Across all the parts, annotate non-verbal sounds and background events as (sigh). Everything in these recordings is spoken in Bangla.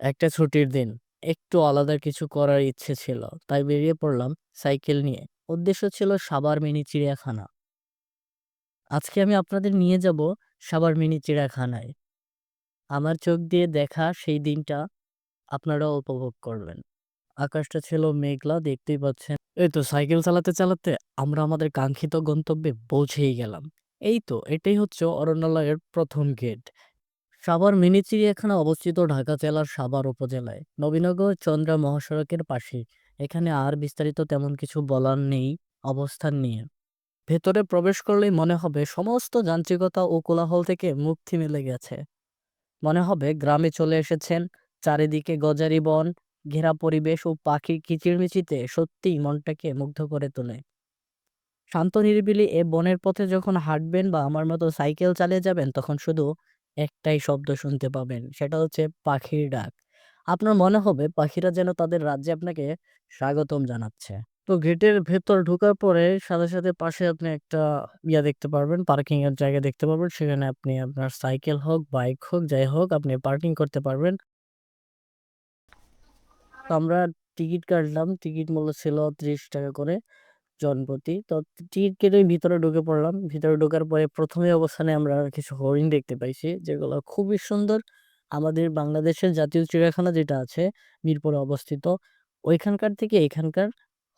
একটা ছুটির দিন। একটু আলাদা কিছু করার ইচ্ছে ছিল। তাই বেরিয়ে পড়লাম সাইকেল নিয়ে। উদ্দেশ্য ছিল সাভার মিনি চিড়িয়াখানা। আজকে আমি আপনাদের নিয়ে যাব সাভার মিনি চিড়িয়াখানায়। আমার চোখ দিয়ে দেখা সেই দিনটা আপনারা উপভোগ করবেন। আকাশটা ছিল মেঘলা দেখতেই পাচ্ছেন। এই তো সাইকেল চালাতে, চালাতে আমরা আমাদের কাঙ্ক্ষিত গন্তব্যে পৌঁছেই গেলাম। এই তো এটাই হচ্ছে অরণ্যালয়ের প্রথম গেট। সাভার মিনি চিড়িয়াখানা অবস্থিত ঢাকা জেলার সাভার উপজেলায় নবীনগর চন্দ্রা মহাসড়কের পাশেই। এখানে আর বিস্তারিত তেমন কিছু বলার নেই অবস্থান নিয়ে। ভেতরে প্রবেশ করলেই মনে হবে সমস্ত যান্ত্রিকতা ও কোলাহল থেকে মুক্তি মিলে গেছে। মনে হবে গ্রামে চলে এসেছেন। চারিদিকে গজারি বন, ঘেরা পরিবেশ ও পাখির কিচিরমিচিতে সত্যিই মনটাকে মুগ্ধ করে তোলে। শান্ত নিরিবিলি এ বনের পথে যখন হাঁটবেন বা আমার মতো সাইকেল চালিয়ে যাবেন তখন শুধু একটাই শব্দ শুনতে পাবেন। সেটা হচ্ছে পাখির ডাক। আপনার মনে হবে পাখিরা যেন তাদের রাজ্যে আপনাকে স্বাগতম জানাচ্ছে। তো গেটের ভেতর ঢোকার পরে সাথে, সাথে পাশে আপনি একটা ইয়া দেখতে পারবেন, পার্কিং এর জায়গা দেখতে পারবেন। সেখানে আপনি আপনার সাইকেল হোক, বাইক হোক, যাই হোক আপনি পার্কিং করতে পারবেন। তো আমরা টিকিট কাটলাম। টিকিট মূল্য ছিল ৳৩০ করে জনপ্রতি। তো টিকিট কেটে ভিতরে ঢুকে পড়লাম। ভিতরে ঢোকার পরে ১ম এ অবস্থানে আমরা কিছু হরিণ দেখতে পাইছি যেগুলো খুবই সুন্দর। আমাদের বাংলাদেশের জাতীয় চিড়িয়াখানা যেটা আছে মিরপুরে অবস্থিত, ওইখানকার থেকে এখানকার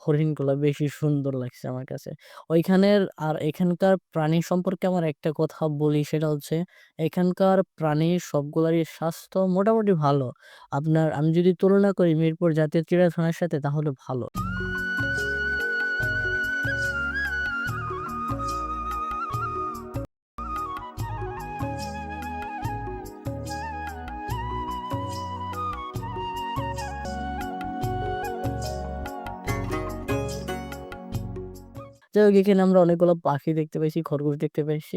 হরিণগুলো বেশি সুন্দর লাগছে আমার কাছে। ওইখানের আর এখানকার প্রাণী সম্পর্কে আমার একটা কথা বলি সেটা হচ্ছে এখানকার প্রাণীর সবগুলারই স্বাস্থ্য মোটামুটি ভালো। আপনার আমি যদি তুলনা করি মিরপুর জাতীয় চিড়িয়াখানার সাথে তাহলে ভালো। যাই হোক এখানে আমরা অনেকগুলো পাখি দেখতে পাইছি, খরগোশ দেখতে পাইছি।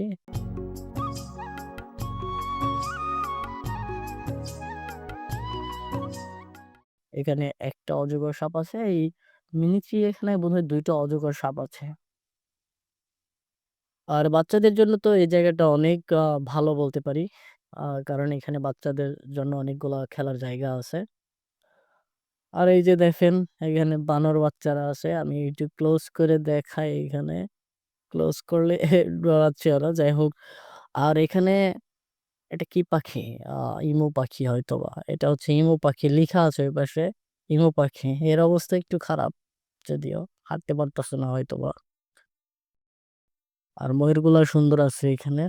এখানে একটা অজগর সাপ আছে। এই মিনি এখানে বোধহয় ২ টা অজগর সাপ আছে। আর বাচ্চাদের জন্য তো এই জায়গাটা অনেক ভালো বলতে পারি। কারণ এখানে বাচ্চাদের জন্য অনেকগুলা খেলার জায়গা আছে। আর এই যে দেখেন, এখানে বানর বাচ্চারা আছে। আমি একটু ক্লোজ করে দেখাই এখানে। ক্লোজ করলে (laughs) ডরাচ্ছে ওরা। যাই হোক। আর এখানে এটা কি পাখি? ইমু পাখি হয়তোবা। এটা হচ্ছে ইমু পাখি, লিখা আছে ওই পাশে। ইমু পাখি। এর অবস্থা একটু খারাপ, যদিও। হাঁটতে পারতেছে না হয়তোবা। আর ময়ূরগুলা সুন্দর আছে এখানে।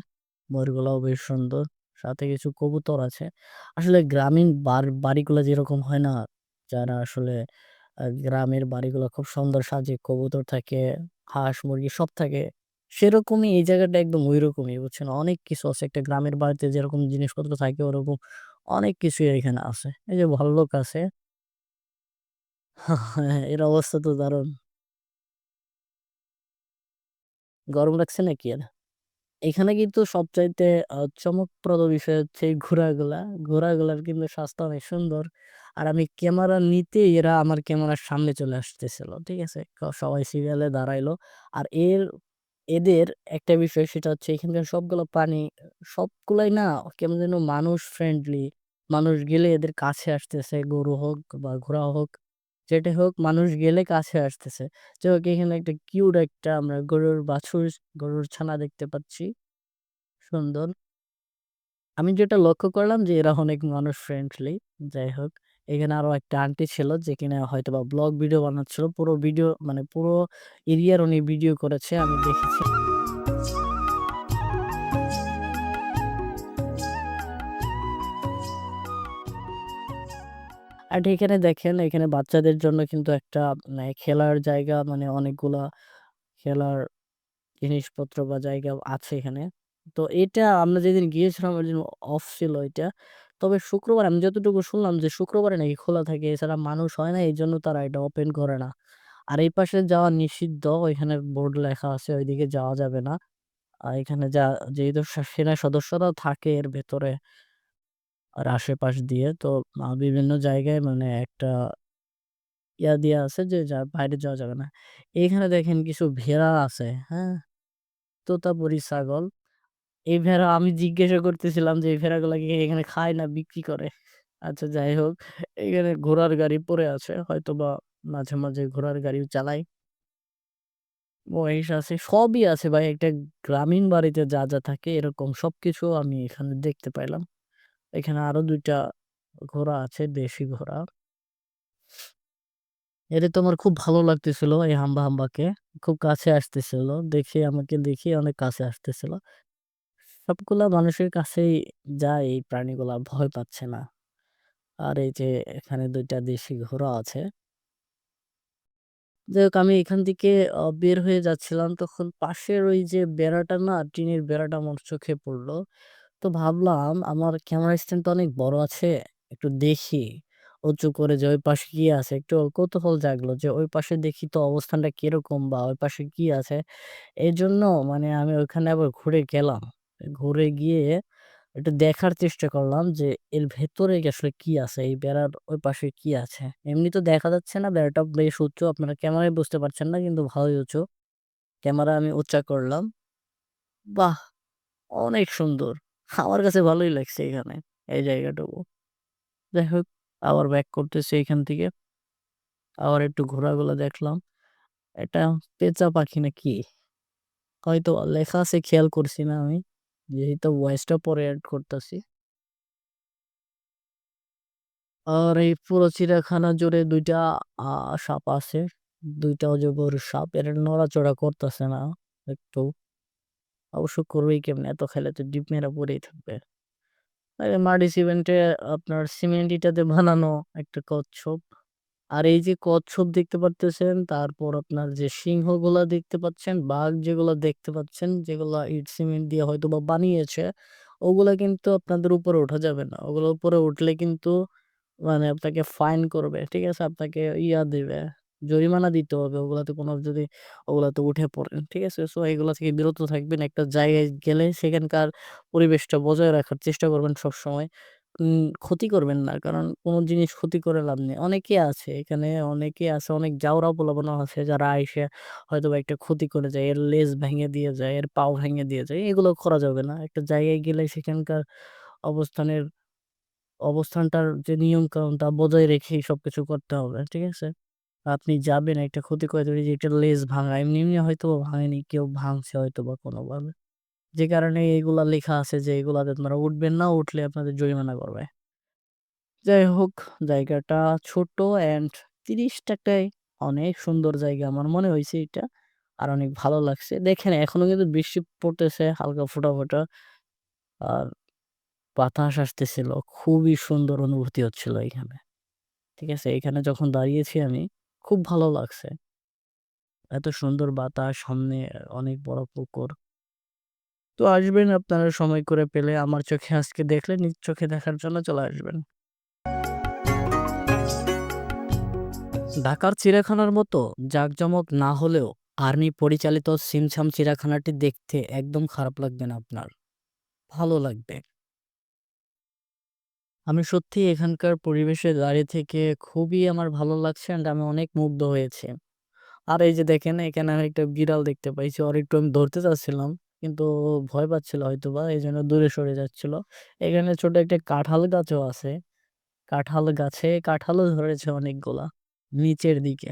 ময়ূরগুলাও বেশ সুন্দর। সাথে কিছু কবুতর আছে। আসলে গ্রামীণ বাড়িগুলা যেরকম হয় না? যারা আসলে গ্রামের বাড়িগুলো খুব সুন্দর সাজে কবুতর থাকে, হাঁস, মুরগি সব থাকে। সেরকমই এই জায়গাটা একদম ঐরকমই বুঝছেন? অনেক কিছু আছে। একটা গ্রামের বাড়িতে যেরকম জিনিসপত্র থাকে ওরকম অনেক কিছুই এখানে আছে। এই যে ভল্লুক আছে। (laughs) এর অবস্থা তো দারুণ। গরম লাগছে নাকি আর? এখানে কিন্তু সবচাইতে চমকপ্রদ বিষয় হচ্ছে এই ঘোড়াগুলা। ঘোড়াগুলার কিন্তু স্বাস্থ্য অনেক সুন্দর। আর আমি ক্যামেরা নিতেই এরা আমার ক্যামেরার সামনে চলে আসতেছিল। ঠিক আছে? সবাই সিরিয়ালে দাঁড়াইলো। আর এর এদের একটা বিষয় সেটা হচ্ছে এখানকার সবগুলো প্রাণী সবগুলাই না কেমন যেন মানুষ ফ্রেন্ডলি। মানুষ গেলে এদের কাছে আসতেছে। গরু হোক বা ঘোড়া হোক, যেটাই হোক মানুষ গেলে কাছে আসতেছে। যাই হোক এখানে একটা কিউট একটা আমরা গরুর বাছুর, গরুর ছানা দেখতে পাচ্ছি। সুন্দর। আমি যেটা লক্ষ্য করলাম যে এরা অনেক মানুষ ফ্রেন্ডলি। যাই হোক। এখানে আরও একটা আন্টি ছিল যে কিনা হয়তোবা ব্লগ ভিডিও বানাচ্ছিল। পুরো ভিডিও মানে পুরো এরিয়ার উনি ভিডিও করেছে আমি দেখেছি। আর এখানে দেখেন, এখানে বাচ্চাদের জন্য কিন্তু একটা মানে খেলার জায়গা মানে অনেকগুলা খেলার জিনিসপত্র বা জায়গা আছে এখানে। তো এটা আমরা যেদিন গিয়েছিলাম ওইদিন অফ ছিল এটা। তবে শুক্রবার, আমি যতটুকু শুনলাম যে শুক্রবারে নাকি খোলা থাকে। এছাড়া মানুষ হয় না এইজন্য তারা এটা ওপেন করে না। আর এই পাশে যাওয়া নিষিদ্ধ, ওইখানে বোর্ড লেখা আছে, ওইদিকে যাওয়া যাবে না। আর এখানে যা, যেহেতু সেনা সদস্যরাও থাকে এর ভেতরে। আর আশেপাশ দিয়ে তো বিভিন্ন জায়গায় মানে একটা ইয়া দেয়া আছে যে যা বাইরে যাওয়া যাবে না। এইখানে দেখেন কিছু ভেড়া আছে, হ্যাঁ? তোতাপুরি ছাগল। এই ভেড়া আমি জিজ্ঞাসা করতেছিলাম যে এই ভেড়াগুলা কি এখানে খায় না বিক্রি করে? আচ্ছা যাই হোক, এখানে ঘোড়ার গাড়ি পড়ে আছে। হয়তোবা মাঝে, মাঝে ঘোড়ার গাড়িও চালাই। মহিষ আছে, সবই আছে ভাই। একটা গ্রামীণ বাড়িতে যা, যা থাকে এরকম সবকিছু আমি এখানে দেখতে পাইলাম। এখানে আরও দুইটা ঘোড়া আছে, দেশি ঘোড়া। এদের তো আমার খুব ভালো লাগতেছিল এই হাম্বা, হাম্বাকে। খুব কাছে আসতেছিল। দেখে আমাকে দেখিয়ে অনেক কাছে আসতেছিল। সবগুলা মানুষের কাছেই যায় এই প্রাণীগুলা, ভয় পাচ্ছে না। আর এই যে এখানে দুইটা দেশি ঘোড়া আছে। যাই হোক আমি এখান থেকে বের হয়ে যাচ্ছিলাম তখন পাশের ওই যে বেড়াটা না টিনের বেড়াটা আমার চোখে পড়ল। তো ভাবলাম আমার ক্যামেরা স্ট্যান্ড তো অনেক বড় আছে। একটু দেখি উঁচু করে যে ওই পাশে কি আছে? একটু কৌতূহল জাগলো যে ওই পাশে দেখি তো অবস্থানটা কীরকম বা ওই পাশে কি আছে? এজন্য মানে আমি ওইখানে আবার ঘুরে গেলাম। ঘুরে গিয়ে একটু দেখার চেষ্টা করলাম যে এর ভেতরে আসলে কি আছে? এই বেড়ার ওই পাশে কি আছে? এমনি তো দেখা যাচ্ছে না, বেড়াটা বেশ উঁচু। আপনারা ক্যামেরায় বুঝতে পারছেন না, কিন্তু ভালোই উঁচু। ক্যামেরা আমি উঁচা করলাম। বাহ! অনেক সুন্দর। আমার কাছে ভালোই লাগছে এখানে, এই জায়গাটুকু। যাই হোক আবার ব্যাক করতেছি এখান থেকে। আবার একটু ঘোড়াগুলা দেখলাম। এটা পেঁচা পাখি না কি? হয়তো লেখা আছে খেয়াল করছি না আমি। যেহেতু ভয়েসটা পরে অ্যাড করতাছি। আর এই পুরো চিড়িয়াখানা জুড়ে ২ টা সাপ আছে। ২ টা অজগর সাপ। এরা নড়াচড়া করতেছে না একটু। অবশ্য করবেই কেমনে? এত খেলে তো ডিপ মেরা পড়েই থাকবে। মাটি সিমেন্টে আপনার সিমেন্ট ইটাতে বানানো একটা কচ্ছপ। আর এই যে কচ্ছপ দেখতে পারতেছেন, তারপর আপনার যে সিংহগুলা দেখতে পাচ্ছেন, বাঘ যেগুলা দেখতে পাচ্ছেন, যেগুলা ইট সিমেন্ট দিয়ে হয়তো বা বানিয়েছে, ওগুলা কিন্তু আপনাদের উপরে ওঠা যাবে না। ওগুলোর উপরে উঠলে কিন্তু মানে আপনাকে ফাইন করবে। ঠিক আছে? আপনাকে ইয়া দিবে, জরিমানা দিতে হবে। ওগুলাতে কোনো যদি ওগুলাতে উঠে পড়েন। ঠিক আছে? সো এগুলা থেকে বিরত থাকবেন। একটা জায়গায় গেলে সেখানকার পরিবেশটা বজায় রাখার চেষ্টা করবেন সবসময়। উম ক্ষতি করবেন না। কারণ কোন জিনিস ক্ষতি করে লাভ নেই। অনেকে আছে এখানে অনেকে আছে, অনেক জাউরা পোলাপানও আছে যারা আইসা হয়তোবা একটা ক্ষতি করে যায়। এর লেজ ভেঙে দিয়ে যায়, এর পাও ভেঙে দিয়ে যায়। এগুলো করা যাবে না। একটা জায়গায় গেলে সেখানকার অবস্থানের অবস্থানটার যে নিয়ম-কানুন তা বজায় রেখেই সবকিছু করতে হবে। ঠিক আছে? আপনি যাবেন একটা ক্ষতি করে দেবেন, যে এটার লেজ ভাঙা। এমনি, এমনি হয়তোবা ভাঙেনি। কেউ ভাঙছে হয়তোবা কোনোভাবে। যে কারণে এগুলা লেখা আছে যে এগুলাতে আপনারা উঠবেন না, উঠলে আপনাদের জরিমানা করবে। যাই হোক জায়গাটা ছোট অ্যান্ড ৳৩০ য় অনেক সুন্দর জায়গা। আমার মনে হয়েছে এটা। আর অনেক ভালো লাগছে। দেখেন এখনও কিন্তু বৃষ্টি পড়তেছে হালকা ফোঁটা, ফোঁটা। আর বাতাস আসতেছিল। খুবই সুন্দর অনুভূতি হচ্ছিল এখানে। ঠিক আছে? এখানে যখন দাঁড়িয়েছি আমি খুব ভালো লাগছে। এত সুন্দর বাতাস, সামনে অনেক বড় পুকুর। তো আসবেন আপনারা সময় করে পেলে আমার চোখে আজকে দেখলে নিজ চোখে দেখার জন্য চলে আসবেন। ঢাকার চিড়িয়াখানার মতো জাঁকজমক না হলেও আর্মি পরিচালিত ছিমছাম চিড়িয়াখানাটি দেখতে একদম খারাপ লাগবে না আপনার। ভালো লাগবে। আমি সত্যি এখানকার পরিবেশে দাঁড়িয়ে থেকে খুবই আমার ভালো লাগছে অ্যান্ড আমি অনেক মুগ্ধ হয়েছি। আর এই যে দেখেন, এখানে আমি একটা বিড়াল দেখতে পাইছি। আর একটু আমি ধরতে চাচ্ছিলাম। কিন্তু ভয় পাচ্ছিল হয়তোবা জন্য দূরে সরে যাচ্ছিল। এখানে ছোট একটা কাঁঠাল গাছও আছে। কাঁঠাল গাছে, কাঁঠালও ধরেছে অনেকগুলা, নিচের দিকে।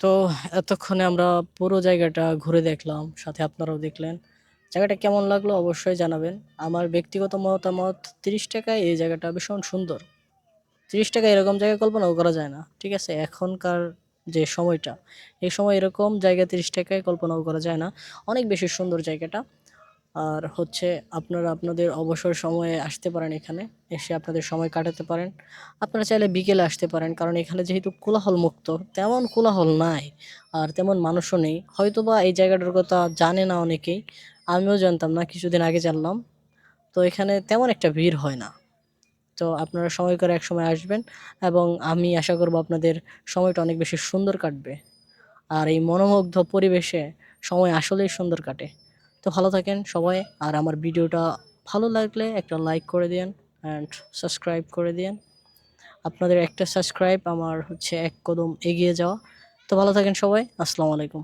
তো এতক্ষণে আমরা পুরো জায়গাটা ঘুরে দেখলাম। সাথে আপনারাও দেখলেন। জায়গাটা কেমন লাগল অবশ্যই জানাবেন। আমার ব্যক্তিগত মতামত তিরিশ টাকায় এই জায়গাটা ভীষণ সুন্দর। তিরিশ টাকায় এরকম জায়গায় কল্পনাও করা যায় না। ঠিক আছে? এখনকার যে সময়টা, এই সময় এরকম জায়গা তিরিশ টাকায় কল্পনাও করা যায় না। অনেক বেশি সুন্দর জায়গাটা। আর হচ্ছে আপনারা আপনাদের অবসর সময়ে আসতে পারেন এখানে। এসে আপনাদের সময় কাটাতে পারেন। আপনারা চাইলে বিকেলে আসতে পারেন। কারণ এখানে যেহেতু কোলাহলমুক্ত, তেমন কোলাহল নাই। আর তেমন মানুষও নেই। হয়তোবা এই জায়গাটার কথা জানে না অনেকেই। আমিও জানতাম না। কিছুদিন আগে জানলাম। তো এখানে তেমন একটা ভিড় হয় না। তো আপনারা সময় করে একসময় আসবেন এবং আমি আশা করব আপনাদের সময়টা অনেক বেশি সুন্দর কাটবে। আর এই মনোমুগ্ধ পরিবেশে সময় আসলেই সুন্দর কাটে। তো ভালো থাকেন সবাই। আর আমার ভিডিওটা ভালো লাগলে একটা লাইক করে দিন অ্যান্ড সাবস্ক্রাইব করে দিন আপনাদের একটা সাবস্ক্রাইব আমার হচ্ছে এক কদম এগিয়ে যাওয়া। তো ভালো থাকেন সবাই। আসসালামু আলাইকুম।